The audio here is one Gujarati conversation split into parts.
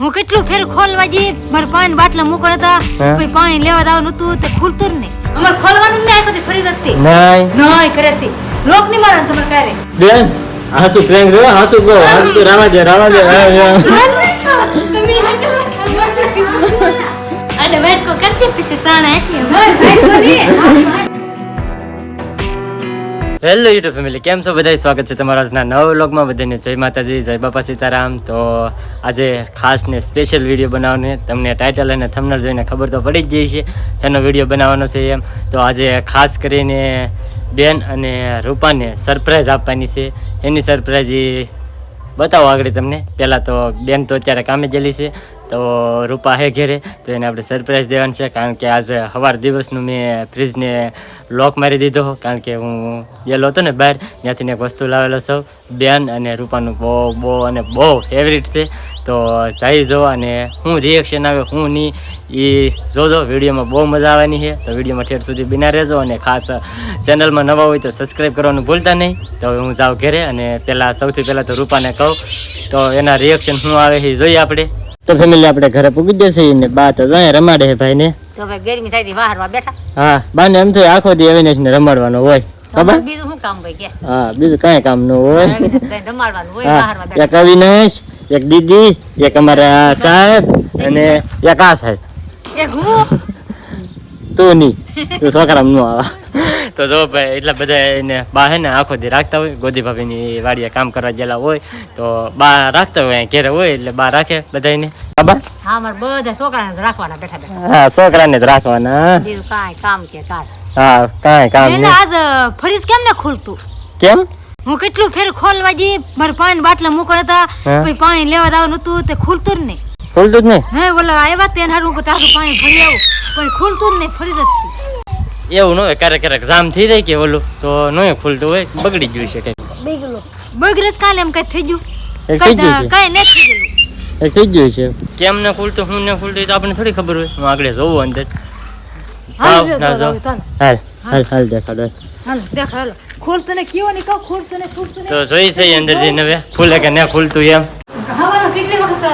હું કેટલું ફેર ખોલવા જઈ? મારે પાણી બાટલા મૂકો હતા કોઈ પાણી લેવા દાવ નતું તે ખુલતું જ નહીં. અમારે ખોલવાનું નહીં આખો ફરી જતી. નહીં. નહીં કરેતી. લોક નહીં મારે તમાર કારે બેન હાસુ પ્રેંગ રે હાસુ ગો હાસુ તો રાવા દે રાવા દે હા, હા. અરે વેટ કો કરશે પછી સાના છે હેલો યુટ્યુબ ફેમિલી કેમ છો? બધા સ્વાગત છે તમારા આજના નવા વ્લોગમાં. બધાને જય માતાજી, જય બાપા સીતારામ. તો આજે ખાસ ને સ્પેશિયલ વીડિયો બનાવવાનો તમને ટાઇટલ અને થમનર જોઈને ખબર તો પડી જ જઈ છે એનો વીડિયો બનાવવાનો છે એમ. તો આજે ખાસ કરીને બેન અને રૂપાને સરપ્રાઈઝ આપવાની છે. એની સરપ્રાઈઝ બતાવો આગળ તમને. પહેલાં તો બેન તો અત્યારે કામે ગયેલી છે. તો રૂપા હે ઘેરે, તો એને આપણે સરપ્રાઈઝ દેવાનું છે, કારણ કે આજે સવાર દિવસનું મેં ફ્રીજને લોક મારી દીધો, કારણ કે હું ગયેલો હતો ને બહાર, ત્યાંથી એક વસ્તુ લાવેલો સૌ, બેન અને રૂપાનું બહુ બહુ અને બહુ ફેવરિટ છે. તો જઈ જો અને હું રિએક્શન આવે, હું નહીં એ જોજો વિડીયોમાં બહુ મજા આવવાની છે. તો વિડીયોમાં ઠેઠ સુધી બિના રહેજો અને ખાસ ચેનલમાં નવા હોય તો સબસ્ક્રાઈબ કરવાનું ભૂલતા નહીં. તો હું જાઉં ઘરે અને પહેલાં સૌથી પહેલાં તો રૂપાને કહું, તો એના રિએક્શન શું આવે એ જોઈએ આપણે. તો ફેમિલી આપણે ઘરે પૂગી જશે ને બા તો જાય રમાડે છે ભાઈને. તો હવે ગરમી થાયથી બહારમાં બેઠા. હા બાને એમ થાય આખો દી અવિનાશને રમાડવાનો હોય. ખબર બીજું શું કામ હોય કે? હા બીજું કાંઈ કામ ન હોય. રમાડવાનું હોય હા બેઠા. એક અવિનાશ એક દીદી એક અમારા સાહેબ અને એક આ સાહેબ. એક હું? તું નહીં તું છોકરા નું આવા. તો જો ભાઈ એટલા બધા એને બા હે ને આખો દી રાખતા હોય ગોદી ભાભીની વાડીએ કામ કરવા ગયેલા હોય તો બા રાખતા હોય ઘેરે હોય એટલે બા રાખે બધાને હા બધા છોકરાને જ રાખવાના બેઠા બેઠા. હા છોકરાને જ રાખવાના બીજું કાંઈ કામ કે કાંઈ. હા કાંઈ કામ એટલે આજ ફરીજ કેમ ને ખુલતું? કેમ? હું કેટલું ફેર ખોલવા જઈ મારે પાણી બાટલા મૂકો હતા? કોઈ પાણી લેવા દાવ નતું તે ખુલતું જ નહીં. ખુલતું જ નહીં? હે ઓલા આવ્યા તેને હારું તારું પાણી ભરી આવું. પણ ખોલતું જ નહીં ફરી જતી. એવું ન હોય ક્યારેક ક્યારેક જામ થઈ જાય કે ઓલું તો નહીં ખુલતું હોય બગડી ગયું છે કંઈક. બગડે જ કાલે એમ કઈ થઈ ગયું? કઈ નથી થઈ ગયેલું. એ થઈ ગયું છે. કેમ ને ખુલતું હું ને ખુલતું તો આપણને થોડી ખબર હોય. હું આગળ જોઉં અંદર. હાલ, જાવ, ના જાવ, જાવ. હાલ હાલ હાલ દેખાડો હાલ. દેખ હાલો. ખુલતું ને કેવો ને કહો ખુલતું ને ખુલતું તો જોઈ છે અંદર જઈને હવે ખુલે કે ન ખુલતું એમ. હવાનો કેટલી વખત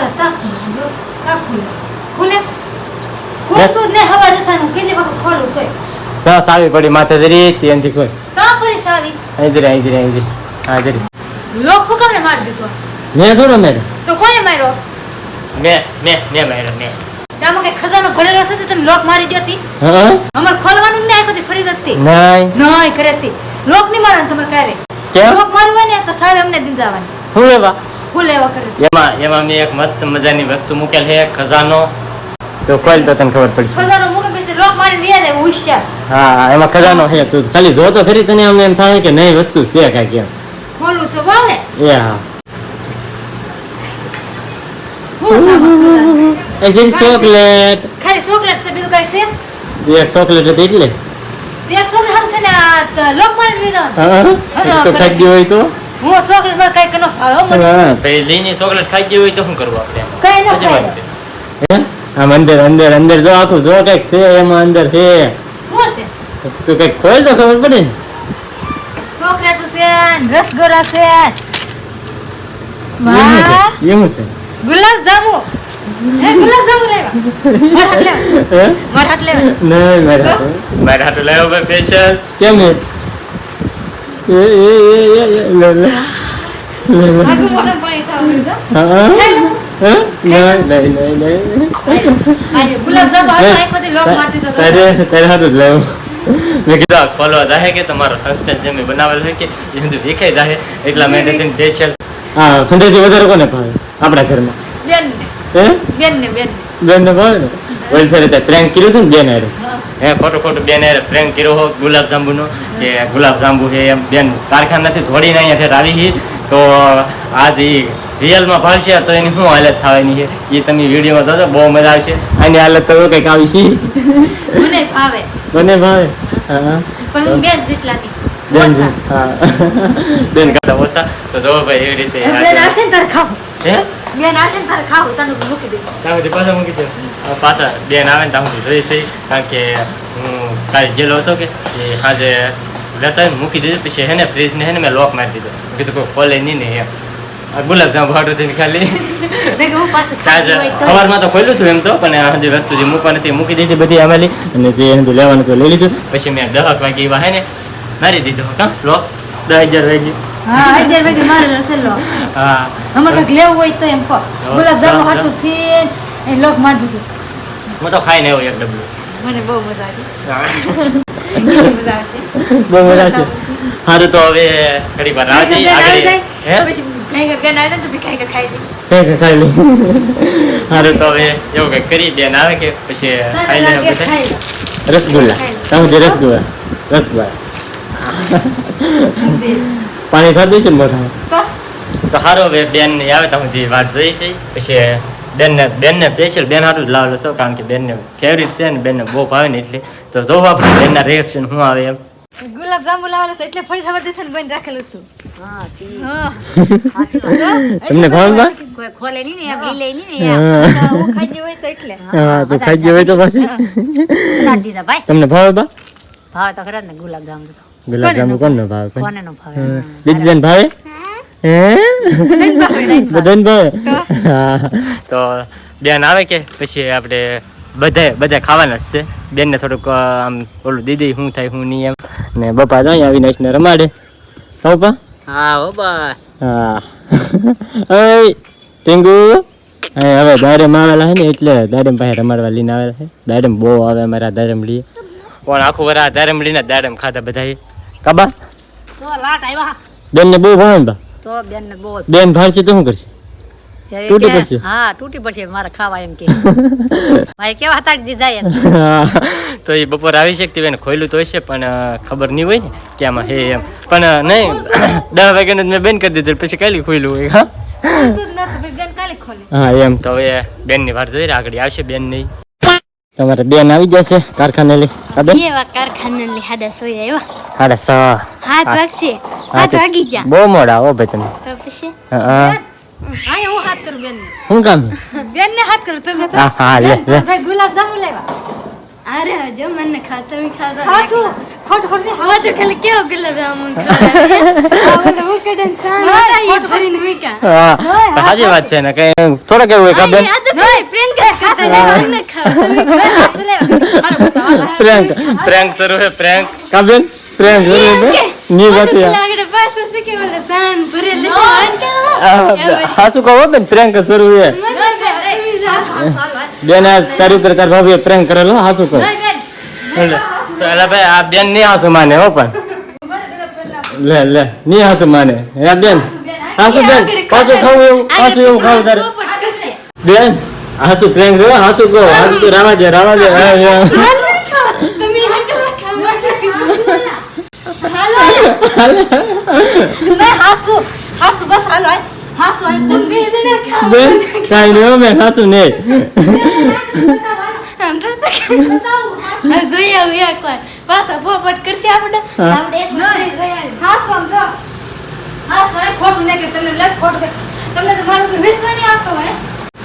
ખુલે તાક ખુલે ખુલે ખુલતું જ નહીં હવા જતાનું કેટલી વખત ખોલું તોય. સા સાવી પડી માથે ધરી ત્યાંથી કોઈ કાં પરી સાવી? અહીં ધરી અહીં ધરી અહીં ધરી. હા ધરી. લોક હુકમે મારી દીધો? મેં થોડો મેં તો કોએ માર્યો? મેં મેં મેં માર્યો મેં. ત્યાં કઈ ખજાનો ભરેલો છે તો તમે લોક મારી જતી હા? અમારે ખોલવાનું નહીં ફરી જતી. નહીં. નહીં કરે લોક નહીં મારે તમારે ક્યારે? લોક મારવાની ને તો સાહેબ અમને દીંદાવાની હું ફૂલ એવા કરે એમાં એમાં મેં એક મસ્ત મજાની વસ્તુ મૂકેલ છે ખજાનો. તો ખોલ તો તને ખબર પડશે ખજાનો મૂકે પછી લોક મારી નિયા આવે હોશિયાર હા એમાં ખજાનો છે તું ખાલી જો તો ખરી તને એમ થાય કે નહીં વસ્તુ છે કાંઈ કેમ ખોલું છે વાલે એ હા. હું? એ ચોકલેટ. ખાલી ચોકલેટ છે બીજું કઈ છે? એક ચોકલેટ હતી એટલે. એક ચોકલેટ હારું છે ને લોક મારીને દીધા હા તો ખાઈ ગયો હોય તો. હું ચોકલેટ મારે કઈ કનો ભાવે મને? હા. લઈને ચોકલેટ ખાઈ ગઈ હોય તો શું કરવું આપણે? કઈ ન ખાય? આમ અંદર અંદર અંદર જો આખું જો કંઈક છે એમાં અંદર છે. તું કંઈક ખોલ તો ખબર પડે? ને ચોકલેટ છે ને રસગોરા છે. એમ ગુલાબ જામુ ગુલાબ જામુ લેવા મારા હાથ લેવા? મારા હાથ લેવા? નહીં મારા હાથે. લેવા ભાઈ સ્પેશિયલ કેમ છે એ એ લે લે લે લે. મેં કીધું ખોલવા જાહે કે તમારો સસ્પેન્સ જે મેં બનાવેલો હોય કે એ બધું દેખાઈ જાહે એટલા માટે સ્પેશિયલ હા ખંડેથી વધારે કોને ભાવે? આપણા ઘરમાં. હે? બેનને બેનને. બેન ને ભાવે ને તે પ્રેન્ક કર્યું હતું ને બેન હારે? હે ખોટું ખોટું. બેન હારે પ્રેન્ક કર્યો હો ગુલાબ જાંબુનો કે ગુલાબ જાંબુ છે એમ. બેન કારખાનાથી ધોડીને અહીંયા ઠેર આવી છે તો આજ એ રિયલમાં ભાળશે તો એની શું હાલત થવાની છે? એ તમે વિડીયોમાં જોજો બહુ મજા આવશે. આની હાલત તો કંઈક આવી છે? મને ભાવે. મને ભાવે? હા પણ હું બેન જેટલાની. બેન હા. બેન કરતા ઓછા. તો જો ભાઈ એવી રીતે બેન આવશે ને તારે ખાવું. હે? બેન આવશે ને તારે ખાવું તને મૂકી દે ત્યાં પાછા મૂકી દો. પાછા બેન આવે ને ત્યાં જોઈ છે. કારણ કે હું કાલે જેલો હતો કે એ સાંજે લેતા મૂકી દીધું. પછી હે ને ફ્રીજને હે ને મેં લોક મારી દીધો. કીધું કોઈ ખોલે નહીં ને એમ. ગુલાબજાંબુ હાટું થઈને ખાલી. સવારમાં તો ખોલ્યું હતું એમ તો પણ બધી વસ્તુ જે મૂકવા નથી મૂકી દીધી બધી આમેલી. અને જે એનું લેવાનું તો લઈ લીધું. પછી મેં દહક વાગે એવા હે ને મારી દીધો. હા લોક દસ હજાર વાગી હા અગિયાર વાગે મારે રસેલો. હા. અમારે કંઈક લેવું હોય તો એમ કહો. ગુલાબ જાંબુ હાટું થી એ લોક મારી દીધું. હું તો ખાઈને આવ્યો એક ડબલું. મને બહુ મજા આવી. મજા આવશે. બહુ મજા છે સારું તો હવે ઘડી રાહ જઈએ આગળ હે? કઈ કઈ બેન આવે તો કઈ કઈ ખાઈ લે કઈ કઈ ખાઈ લઈ સારું તો હવે એવું કંઈક કરી બેન આવે કે પછી ખાઈ લે બધા? રસગુલ્લા. તમે રસગુલ્લા. રસગુલ્લા. પાણી ખાધું દઈશું મોઢા તો સારું હવે બેન ને આવે તો સુધી વાત જોઈ છે પછી બેનને બેનને સ્પેશિયલ બેન હાટું જ લાવેલો છો કારણ કે બેનને ફેવરિટ છે ને બેનને બહુ ભાવે ને એટલે. તો જોવું આપણે બેનના રિએક્શન શું આવે એમ. ગુલાબ જાંબુ લાવેલો છે એટલે ફરી સવાર દેખાને બની રાખેલું હતું. તમને ખબર બા કોઈ ખોલે નહીં ને એમ ઈ લે નહીં ને એમ. ખાઈ ગઈ હોય તો એટલે. હા તો ખાઈ ગયો હોય તો પછી. તમને ભાવે બા? ભાવે તો ખરા ને ગુલાબ જાંબુ તો. ગુલાબ જાંબુ કોણ ન ભાવે? કોઈ? કોને નો ભાવે? હા. દીદી બેન ભાવે? હે? બધાને ભાવે તો? બેન આવે કે પછી આપણે બધા બધા ખાવાના જ છે. બેનને થોડુંક આમ ઓલું દીદી શું થાય શું નહીં એમ. ને બપા તો અહીંયા અવિનાશને રમાડે. તો પા હા હો બા. હા. ઓય ટીંગુ? હવે દાડમ આવેલા છે ને એટલે દાડમ પાસે રમાડવા લઈને આવેલા છે દાડમ બહુ આવે અમારા દાડમ લઈએ પણ આખું વરા દાડમ લઈને દાડમ ખાતા બધા કાબા તો લાટ આવ્યા બેનને બહુ ભણે ને તો બેન ને બહુ બેન ભણશે તો શું કરશે? તૂટી પડશે? હા તૂટી પડશે મારે ખાવા એમ કે. ભાઈ કેવા હતા દીધા એમ? તો એ બપોર આવી શકતી હોય ખોયલું તો હશે પણ ખબર નહીં હોય ને કે આમાં હે એમ. પણ નહીં દસ વાગ્યાનું મેં બેન કરી દીધું પછી કાલી ખોયલું હોય હા? તું બેન હા એમ. તો હવે બેનની વાત જોઈ આગળ આવશે બેન નહીં તમારે બેન આવી જશે કારખાને લઈ. કાબે કારખાને લઈ હાડા સોઈ આવ્યા. હાડા છ હાથ વાગશે. હાથ વાગી ગયા. બહુ મોડા ઓ ભાઈ તમે. તો પછી? હા, હા. હા હાથ કરું બેન હું કામ? બેન ને હાથ કરું તમે હા હા લે લે. ગુલાબ જામુ લેવા અરે જો મને ખાતર ખાતા હા શું? ખોટ ખોટ ને ಕಲಿಕೆ તો સાચી વાત છે ને કઈ થોડા કેવું હોય બતાવો પ્રેન્ક પ્રેન્ક શરૂ હે પ્રેન્ક પ્રેન્ક શરૂ હે ની કે ઓલો સાન ભરેલ છે આન કે હા શું કહો બેન પ્રેન્ક શરૂ હે બેન તારી ઉપર તાર ભાભીએ પ્રેન્ક કરેલો હા શું કહો તો એલા ભાઈ આ બેન નહીં હાસુ માને હો પણ લે લે નહીં હાસુ માને હે બેન હાસુ બેન પાછું ખાવું એવું પાછું એવું ખાવું તારે બેન હાસુ પ્રેમ છે હાસુ કહો હાસુ તો રામાજે નહીં હાસુ હાસુ બસ હાલો હાસુ બેન કાંઈ નહીં હો બેન હાસુ નહીં આમ તો હા જોઈ આવું એક વાર પાછા પોપટ કરશે આપણે આપણે એક વાર જોઈ આવીએ. હાસુ આમ જો. હાસુ આય. ખોટું નહીં કે તમને લગ ખોટું કે તમને તો મારું કોઈ વિશ્વાસ નહીં આવતો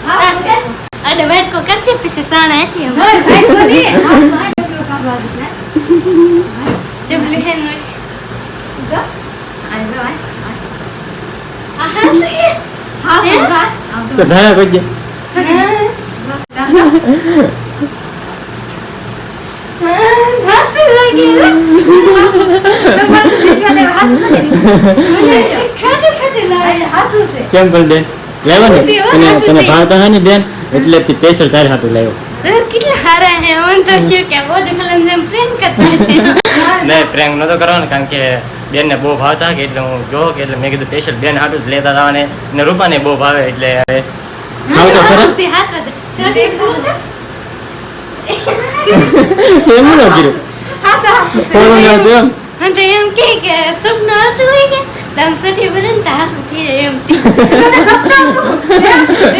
હાસુ છે. અને વાટકો કરશે પછી સાણા નહીં, ભાઈ તો નહીં. હાસુ આય. ડબલું કાઢવા દે ને. ડબલ હેન જો. આય જો આય. આય. હાસુ જો આય. આમ તો જો. ઢાયા કરજે સાચું લાગી તમારું તો વિશ્વાસ હાસુ છે ખાટે ખાટે લાગે હાસુ છે. કેમ બેન લેવા ને તને તને ભાવતા હોય ને બેન એટલે તે સ્પેશિયલ તારે હાથું લાવ્યો કેટલા હારા હે તો શું કે બધું ખલન જેમ પ્રેમ કરતા છે નહીં પ્રેન્ક નતો કરવાનો કારણ કે બેનને બહુ ભાવતા કે એટલે હું જો કે એટલે મેં કીધું સ્પેશિયલ બેન હાટું જ લેતા હતા અને ને રૂપાને બહુ ભાવે એટલે હવે તો ખરા એમ ન કીધું હાસુ હાસુ ન હતું એમ અને એમ કે કે સપનું આવતું હોય કે લમ સટી બને ને હાસું થઈ જાય એમ તે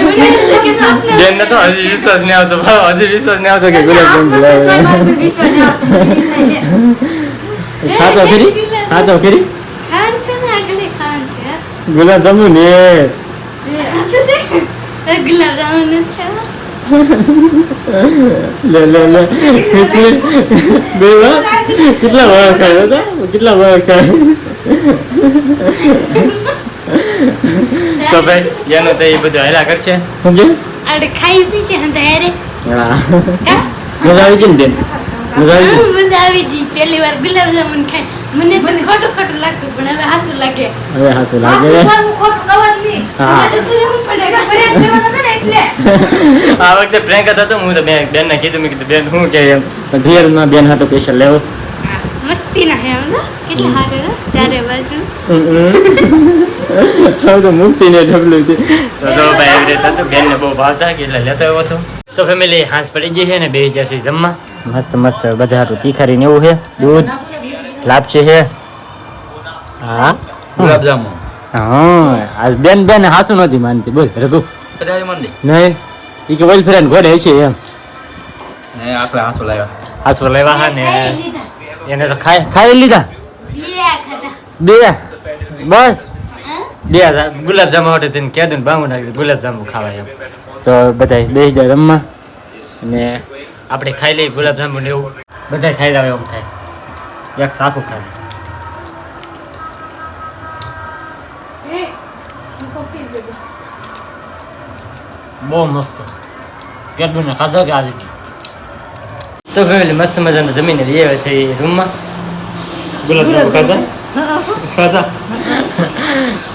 મને એમ છે કે સપનું બેન ને તો હજી વિશ્વાસ નહીં આવતો હજી વિશ્વાસ નહીં આવતો કે ગુલાબ જાંબુ તોય લાવે મારું વિશ્વાસ નહીં આવતો. નહીં, નહીં. ખાતો ખરી ખાતો ખરી ખાન છે ને આગળ ખાન છે ગુલાબ જાંબુ ને ગુલાબ નથી ખાવા. લે લે લે. ખુશી બે વાર કેટલા વાર ખાય હતા કેટલા વાર ખાય? તો ભાઈ એનું તો એ બધું હેરા કરશે. સમજે આપણે ખાઈ પીશે હેરે. હા. મજા આવી ગઈ ને મજા આવી ગઈ? મજા આવી ગઈ. પહેલી વાર ગુલાબ જામુન ખાઈ મને તો ખોટું ખોટું લાગતું પણ હવે હાસું લાગે. હવે હાસું લાગે. સુવાનું ખોટું કવર નહીં. હા. તો તું રહેવું પડે કે જ જવાનું એટલે. આ વખતે પ્રેન્ક હતો તો હું તો બેન બેનને કીધું મેં કીધું બેન શું કે એમ? પણ રિયલમાં બેન હતો સ્પેશિયલ લેવો. મસ્તી ના હે આમ કેટલા હારે ત્યારે બાજુ. હવે તો મુક્તિ ને ઢબલું છે. તો તો ભાઈ એવી રીતે હતું બેનને બહુ ભાવતા કે એટલે લેતો આવ્યો હતો. તો ફેમિલી હાંસ પડી ગઈ છે ને બે જશે જમવા. મસ્ત મસ્ત બધા હારું તીખારી ને એવું છે. દૂધ લાપસી છે હા. ગુલાબજામુ હા આજ બેન બેન હાસુ નથી માનતી. બોલ રઘુ. બધા મંદી. નહીં ઈ કે ઓઇલ ફ્રેન્ડ ઘોડે હશે એમ. ને આખલે હાંસો લાવ્યા. હાંસો લાવ્યા હા ને? એને તો ખાઈ ખાઈ લીધા? બે બસ? બે ગુલાબ જામુ માટે તેને કહેતું ને ભાંગું નાખી ગુલાબ જાંબુ ખાવાય એમ. તો બધા બે હજાર રમવા. અને આપણે ખાઈ લઈએ ગુલાબ જાંબુ ને એવું. બધા ખાઈ લાવે એમ થાય. એક સાખું ખાય. બહુ મસ્ત કેદું ખાધો કે આજે તો ફેમિલી મસ્ત મજાનું જમીને લઈ આવે છે એ રૂમમાં ગુલાબ જાંબુ ખાધા ખાધા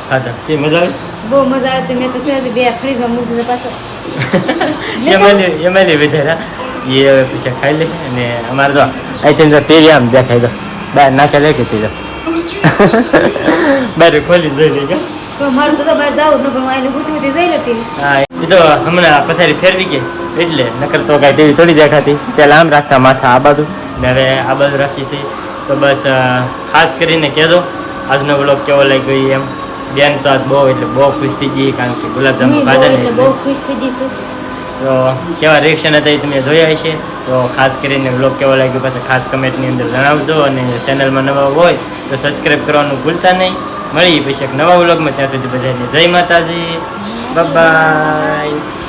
ખાધા તે મજા આવી બહુ મજા આવે મેં તો છે બે ફ્રીજમાં મૂકી દીધા પાછો એમએલએ એમએલએ વધારા એ હવે પછી ખાઈ લે અને અમારે તો આઈ તેને તો તેરી આમ દેખાય તો બહાર નાખે લે કે તે તો બહાર ખોલી જોઈ લે કે તો મારું તો બહાર જાવું ન પણ હું આઈને ગુથી ગુથી જોઈ લેતી હા એ તો હમણાં પથારી ફેરવી ગઈ. એટલે નકર તો કાંઈ તેવી થોડી દેખાતી. પહેલાં આમ રાખતા માથા આ બાજુ. ને હવે આ બાજુ રાખી છે. તો બસ ખાસ કરીને કહેજો. આજનો બ્લોગ કેવો લાગ્યો એમ. બેન તો આજ બહુ એટલે બહુ ખુશ થઈ ગઈ કારણ કે બહુ ખાધા બહુ ખુશ થઈ જઈશું તો કેવા રિએક્શન હતા એ તમે જોયા હશે? તો ખાસ કરીને બ્લોગ કેવો લાગ્યો પછી ખાસ કમેન્ટની અંદર જણાવજો. અને ચેનલમાં નવા હોય તો સબસ્ક્રાઈબ કરવાનું ભૂલતા નહીં. મળી પછી એક નવા બ્લોગમાં ત્યાં સુધી બધાને જય માતાજી. Bye-bye!